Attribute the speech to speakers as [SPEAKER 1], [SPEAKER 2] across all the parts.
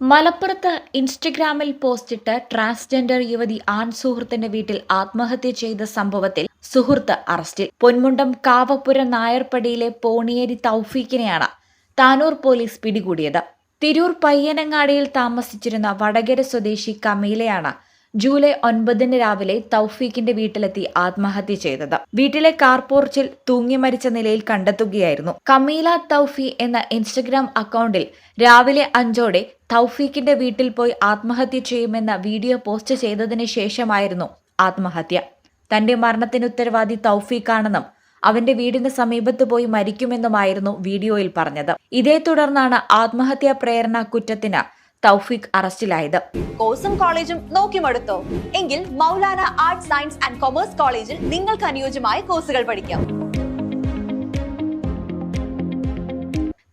[SPEAKER 1] മലപ്പുറത്ത് ഇൻസ്റ്റഗ്രാമിൽ പോസ്റ്റിട്ട് ട്രാൻസ്ജെൻഡർ യുവതി ആൺ സുഹൃത്തിന്റെ വീട്ടിൽ ആത്മഹത്യ ചെയ്ത സംഭവത്തിൽ സുഹൃത്ത് അറസ്റ്റിൽ. പൊന്മുണ്ടം കാവപ്പുര നായർപ്പടിയിലെ പോണിയേരി തൗഫീഖിനെയാണ് താനൂർ പോലീസ് പിടികൂടിയത്. തിരൂർ പയ്യനങ്ങാടിയിൽ താമസിച്ചിരുന്ന വടകര സ്വദേശി കമീലയാണ് ജൂലൈ ഒൻപതിന് രാവിലെ തൗഫീഖിന്റെ വീട്ടിലെത്തി ആത്മഹത്യ ചെയ്തത്. വീട്ടിലെ കാർപോർച്ചിൽ തൂങ്ങി മരിച്ച നിലയിൽ കണ്ടെത്തുകയായിരുന്നു. കമീല തൗഫി എന്ന ഇൻസ്റ്റഗ്രാം അക്കൗണ്ടിൽ രാവിലെ അഞ്ചോടെ തൗഫീഖിന്റെ വീട്ടിൽ പോയി ആത്മഹത്യ ചെയ്യുമെന്ന വീഡിയോ പോസ്റ്റ് ചെയ്തതിന് ശേഷമായിരുന്നു ആത്മഹത്യ. തന്റെ മരണത്തിന് ഉത്തരവാദി തൗഫീഖാണെന്നും അവന്റെ വീടിന് സമീപത്ത് പോയി മരിക്കുമെന്നുമായിരുന്നു വീഡിയോയിൽ പറഞ്ഞത്. ഇതേ തുടർന്നാണ് ആത്മഹത്യാ പ്രേരണ കുറ്റത്തിന് തൗഫീഖ് അറസ്റ്റിലായത്.
[SPEAKER 2] കോഴ്സും കോളേജും നോക്കി മടുത്തോ എങ്കിൽ Maulana arts science and commerce കോളേജിൽ നിങ്ങൾക്ക് അനുയോജ്യമായ കോഴ്സുകൾ പഠിക്കാം.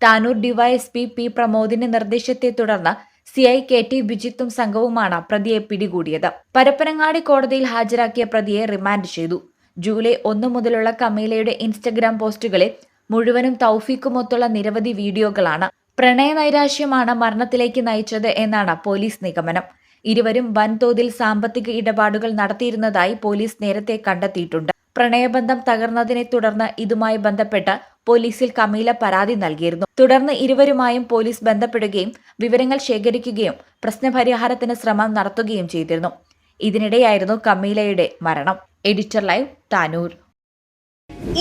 [SPEAKER 1] താനൂർ ഡിവൈഎസ്പി പി പ്രമോദിന്റെ നിർദ്ദേശത്തെ തുടർന്ന് സി ഐ കെ ടി ബിജിത്തും സംഘവുമാണ് പ്രതിയെ പിടികൂടിയത്. പരപ്പനങ്ങാടി കോടതിയിൽ ഹാജരാക്കിയ പ്രതിയെ റിമാൻഡ് ചെയ്തു. ജൂലൈ ഒന്ന് മുതലുള്ള കമീലയുടെ ഇൻസ്റ്റഗ്രാം പോസ്റ്റുകളിൽ മുഴുവനും തൗഫീഖുമൊത്തുള്ള നിരവധി വീഡിയോകളാണ് പ്രണയനൈരാശ്യമാണ് മരണത്തിലേക്ക് നയിച്ചത് എന്നാണ് പോലീസ് നിഗമനം. ഇരുവരും വൻതോതിൽ സാമ്പത്തിക ഇടപാടുകൾ നടത്തിയിരുന്നതായി പോലീസ് നേരത്തെ കണ്ടെത്തിയിട്ടുണ്ട്. പ്രണയബന്ധം തകർന്നതിനെ തുടർന്ന് ഇതുമായി ബന്ധപ്പെട്ട് പോലീസിൽ കമീല പരാതി നൽകിയിരുന്നു. തുടർന്ന് ഇരുവരുമായും പോലീസ് ബന്ധപ്പെടുകയും വിവരങ്ങൾ ശേഖരിക്കുകയും പ്രശ്നപരിഹാരത്തിന് ശ്രമം നടത്തുകയും ചെയ്തിരുന്നു. ഇതിനിടെയായിരുന്നു കമീലയുടെ മരണം. Editor live Tanur.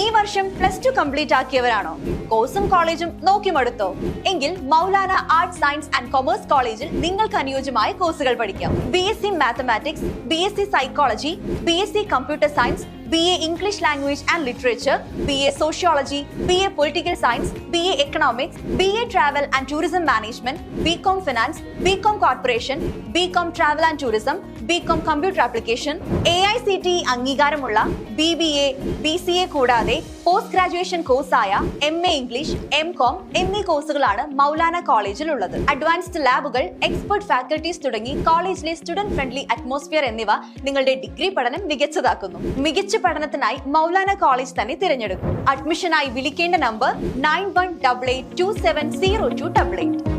[SPEAKER 2] ഈ വർഷം പ്ലസ് ടു കംപ്ലീറ്റ് ആക്കിയവരാണോ? കോഴ്സും കോളേജും നോക്കി മടുത്തോ? എങ്കിൽ Maulana arts science and commerce കോളേജിൽ നിങ്ങൾക്ക് അനുയോജ്യമായ കോഴ്സുകൾ പഠിക്കാം. B S C mathematics B S C psychology B S C computer science B A English language and literature B A sociology B A political science B A economics B A travel and tourism management B com finance B com corporation B com travel and tourism B com computer application A I C T അംഗീകാരമുള്ള B B A B C A കൂടാതെ post graduation കോഴ്സായ M A English M com എന്നീ കോഴ്സുകളാണ് മൗലാന കോളേജിൽ ഉള്ളത് advanced ലാബുകൾ expert faculties തുടങ്ങി കോളേജിലെ student friendly atmosphere എന്നിവ നിങ്ങളുടെ ഡിഗ്രി പഠനം മികച്ചതാക്കുന്നു. മികച്ച പഠനത്തിനായി മൗലാന കോളേജ് തന്നെ തിരഞ്ഞെടുക്കും. അഡ്മിഷനായി വിളിക്കേണ്ട number nine one double eight two seven zero two double eight